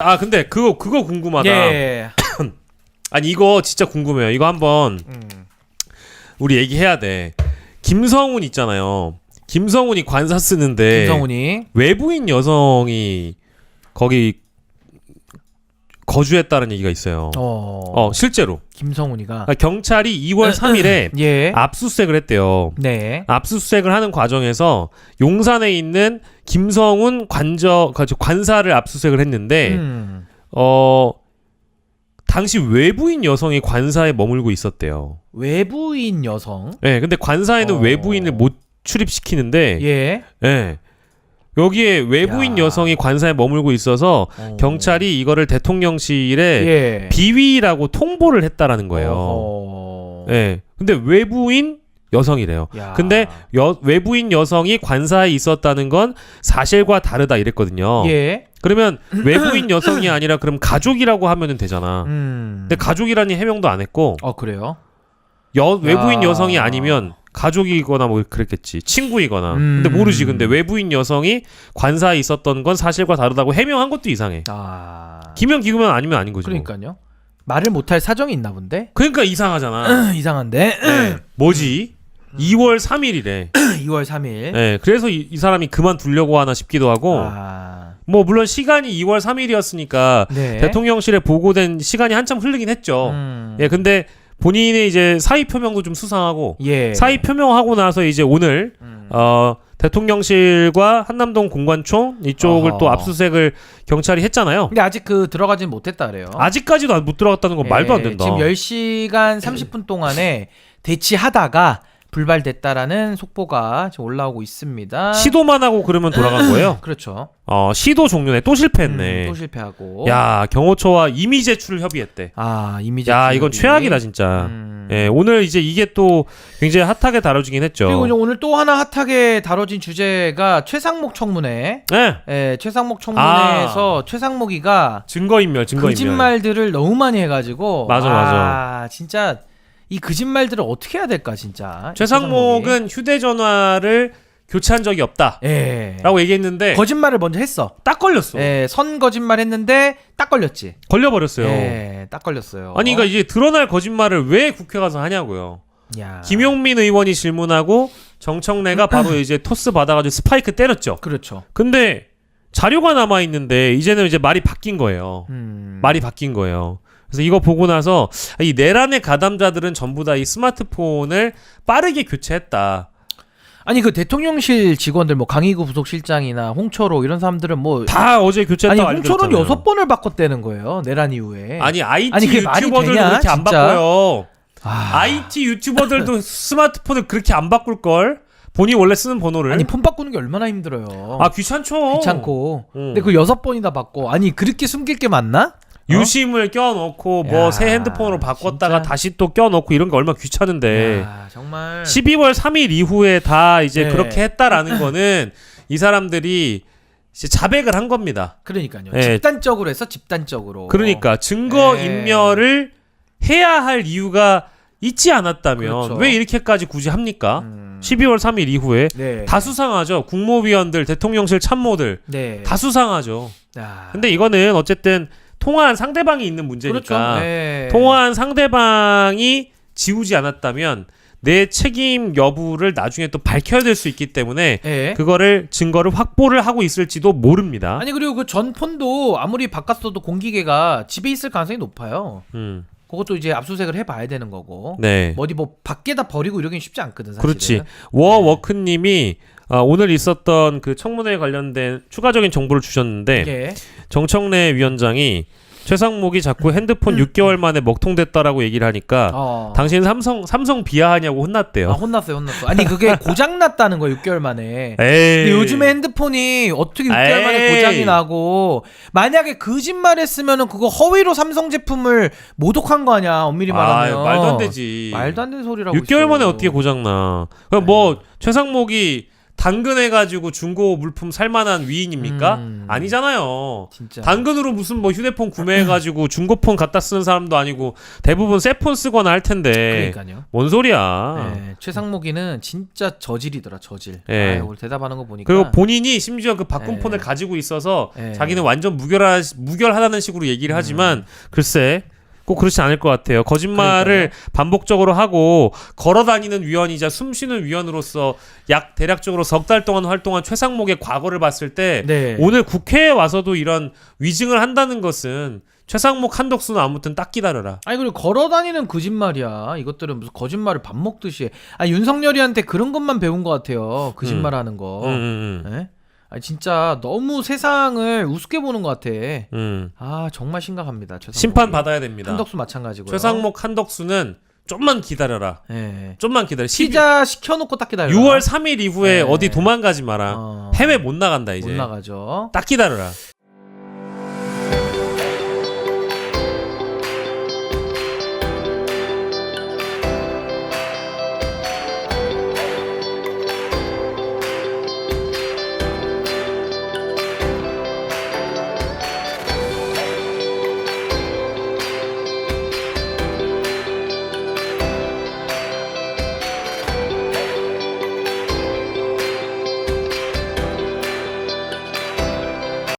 아 근데 그거 그거 궁금하다. 예. 아니 이거 진짜 궁금해요. 이거 한번 음. 우리 얘기해야 돼. 김성훈 있잖아요. 김성훈이 관사 쓰는데 김성훈이 외부인 여성이 거기 거주했다는 얘기가 있어요. 어, 어 실제로 김성훈이가 그러니까 경찰이 2월 3일에 예. 압수수색을 했대요. 네. 압수수색을 하는 과정에서 용산에 있는 김성훈 관저 그 관사를 압수수색을 했는데 음. 어 당시 외부인 여성이 관사에 머물고 있었대요. 외부인 여성. 예, 근데 관사에는 어. 외부인을 못 출입시키는데 예. 예. 여기에 외부인 야. 여성이 관사에 머물고 있어서 어. 경찰이 이거를 대통령실에 예. 비위라고 통보를 했다라는 거예요. 어허. 예. 근데 외부인 여성이래요. 야. 근데 여, 외부인 여성이 관사에 있었다는 건 사실과 다르다 이랬거든요. 예. 그러면 외부인 여성이 아니라 그럼 가족이라고 하면 되잖아. 음. 근데 가족이라니 해명도 안 했고 어 그래요? 여, 외부인 야. 여성이 아니면 가족이거나 뭐 그랬겠지 친구이거나 음. 근데 모르지 근데 외부인 여성이 관사에 있었던 건 사실과 다르다고 해명한 것도 이상해 아. 기면 기면 아니면 아닌 거지 뭐. 그러니까요. 말을 못할 사정이 있나 본데. 그러니까 이상하잖아 이상한데. 네. 뭐지 2월 3일이래 2월 3일. 네, 그래서 이, 이 사람이 그만두려고 하나 싶기도 하고 아. 뭐 물론 시간이 2월 3일이었으니까 네. 대통령실에 보고된 시간이 한참 흐르긴 했죠 음. 예 근데 본인의 이제 사의 표명도 좀 수상하고 예. 사의 표명하고 나서 이제 오늘 음. 어 대통령실과 한남동 공관총 이쪽을 어허. 또 압수수색을 경찰이 했잖아요. 근데 아직 그 들어가진 못했다 그래요. 아직까지도 안- 못 들어갔다는 건 말도 안 예, 된다. 지금 10시간 30분 동안에 대치하다가 불발됐다라는 속보가 지금 올라오고 있습니다. 시도만 하고 그러면 돌아간 거예요. 그렇죠. 어 시도 종료네 또 실패했네. 음, 또 실패하고. 야 경호처와 이미 제출을 협의했대. 아 이미지. 야 이건. 최악이다 진짜. 음. 예 오늘 이제 이게 또 굉장히 핫하게 다뤄지긴 했죠. 그리고 이제 오늘 또 하나 핫하게 다뤄진 주제가 최상목 청문회. 예 예, 최상목 청문회에서 최상목이가 증거인멸 증거인멸. 거짓말들을 너무 많이 해가지고 맞아, 아, 맞아. 진짜 이 거짓말들을 어떻게 해야 될까 진짜. 최상목은 휴대전화를 교체한 적이 없다라고 예. 얘기했는데 거짓말을 먼저 했어. 딱 걸렸어. 예, 선 거짓말 했는데 딱 걸렸지. 걸려버렸어요. 예, 딱 걸렸어요. 아니 그러니까 이제 드러날 거짓말을 왜 국회 가서 하냐고요. 야. 김용민 의원이 질문하고 정청래가 바로 이제 토스 받아가지고 스파이크 때렸죠. 그렇죠. 근데 자료가 남아 있는데 이제는 이제 말이 바뀐 거예요. 음. 말이 바뀐 거예요. 그래서 이거 보고 나서 이 내란의 가담자들은 전부 다 이 스마트폰을 빠르게 교체했다. 아니 그 대통령실 직원들 뭐 강희구 부속실장이나 홍철호 이런 사람들은 뭐 다 어제 아니 교체했다고 홍철호는. 여섯 번을 바꿨다는 거예요. 내란 이후에. 아니 IT 아니, 유튜버들도 되냐, 그렇게 안 진짜? 바꿔요. 아. IT 유튜버들도 스마트폰을 그렇게 안 바꿀 걸. 본인 원래 쓰는 번호를. 아니 폰 바꾸는 게 얼마나 힘들어요. 아 귀찮죠. 귀찮고. 음. 근데 그 여섯 번이나 바꿔. 아니 그렇게 숨길 게 많나? 어? 유심을 껴놓고 뭐 야, 새 핸드폰으로 바꿨다가 진짜? 다시 또 껴놓고 이런 게 얼마나 귀찮은데 야, 정말. 12월 3일 이후에 다 이제 네. 그렇게 했다라는 거는 이 사람들이 이제 자백을 한 겁니다. 그러니까요. 예. 집단적으로 해서 집단적으로. 그러니까 증거 네. 인멸을 해야 할 이유가 있지 않았다면 그렇죠. 왜 이렇게까지 굳이 합니까? 음. 12월 3일 이후에 네. 다 수상하죠. 국무위원들, 대통령실 참모들 네. 다 수상하죠. 야. 근데 이거는 어쨌든 통화한 상대방이 있는 문제니까 그렇죠. 네. 통화한 상대방이 지우지 않았다면 내 책임 여부를 나중에 또 밝혀야 될 수 있기 때문에 예. 그거를 증거를 확보를 하고 있을지도 모릅니다. 아니 그리고 그 전 폰도 아무리 바꿨어도 공기계가 집에 있을 가능성이 높아요. 음, 그것도 이제 압수수색을 해봐야 되는 거고. 네, 뭐 어디 뭐 밖에다 버리고 이러긴 쉽지 않거든 사실은. 그렇지. 워워크님이 아, 오늘 있었던 그 청문회에 관련된 추가적인 정보를 주셨는데 예. 정청래 위원장이 최상목이 자꾸 핸드폰 6개월 만에 먹통됐다라고 얘기를 하니까 어. 당신 삼성 삼성 비하하냐고 혼났대요. 아, 혼났어요, 혼났어. 아니 그게 고장 났다는 거예요, 6개월 만에. 에이. 근데 요즘에 핸드폰이 어떻게 6개월 만에 에이. 고장이 나고 만약에 거짓말했으면은 그거 허위로 삼성 제품을 모독한 거 아니야 엄밀히 말하면 아, 말도 안 되지. 말도 안 되는 소리라고 6개월 만에 있어요. 어떻게 고장 나? 그럼 뭐 최상목이 당근해가지고 중고 물품 살만한 위인입니까? 음. 아니잖아요. 진짜. 당근으로 무슨 뭐 휴대폰 구매해가지고 중고폰 갖다 쓰는 사람도 아니고 대부분 새 폰 쓰거나 할 텐데 그러니까요. 뭔 소리야? 네, 최상목이는 진짜 저질이더라 저질. 네. 아, 오늘 대답하는 거 보니까. 그리고 본인이 심지어 그 바꾼 네. 폰을 가지고 있어서 네. 자기는 완전 무결하, 무결하다는 식으로 얘기를 하지만 글쎄 꼭 그렇지 않을 것 같아요. 거짓말을 반복적으로 하고 걸어 다니는 위원이자 숨쉬는 위원으로서 약 대략적으로 석 달 동안 활동한 최상목의 과거를 봤을 때 네. 오늘 국회에 와서도 이런 위증을 한다는 것은 최상목 한덕수는 아무튼 딱 기다려라. 아니 그리고 걸어다니는 거짓말이야. 이것들은 무슨 거짓말을 밥 먹듯이. 해. 아 윤석열이한테 그런 것만 배운 것 같아요. 거짓말하는 거. 음, 음, 음. 예? 아니 진짜 너무 세상을 우습게 보는 것 같아. 음. 아 정말 심각합니다. 최상목이. 심판 받아야 됩니다. 한덕수 마찬가지고요. 최상목 한덕수는 좀만 기다려라. 예. 좀만 기다려. 12, 피자 시켜놓고 딱 기다려. 6월 3일 이후에 네. 어디 도망가지 마라. 어, 해외 못 나간다 이제. 못 나가죠. 딱 기다려라.